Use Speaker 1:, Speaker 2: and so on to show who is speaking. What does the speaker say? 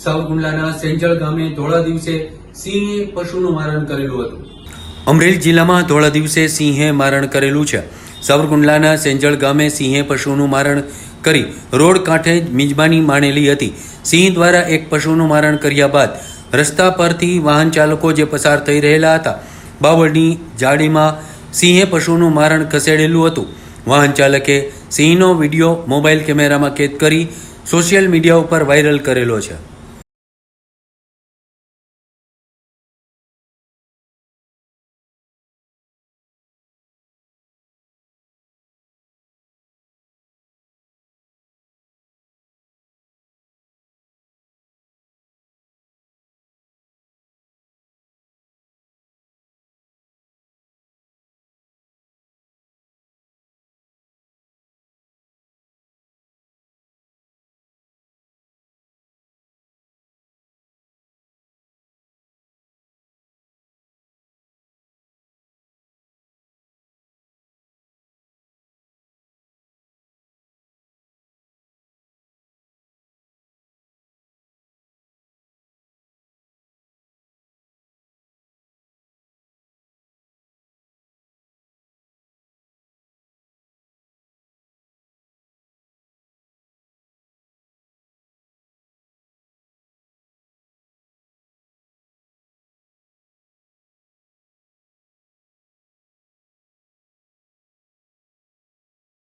Speaker 1: સાવકુંડલાના સેંજળ ગામે ધોળા દિવસે સિંહે પશુનું મારણ કરેલું હતું.
Speaker 2: અમરેલી જિલ્લામાં ધોળા દિવસે સિંહે મારણ કરેલું છે. સાવરકુંડલાના સેંજળ ગામે સિંહે પશુનું મારણ કરી રોડ કાંઠે જ મિજબાની માણેલી હતી. સિંહ દ્વારા એક પશુનું મારણ કર્યા બાદ રસ્તા પરથી વાહન ચાલકો જે પસાર થઈ રહેલા હતા, બાવળની જાળીમાં સિંહે પશુનું મારણ ખસેડેલું હતું. વાહન ચાલકે સિંહનો વીડિયો મોબાઈલ કેમેરામાં કેદ કરી સોશિયલ મીડિયા ઉપર વાયરલ કરેલો છે.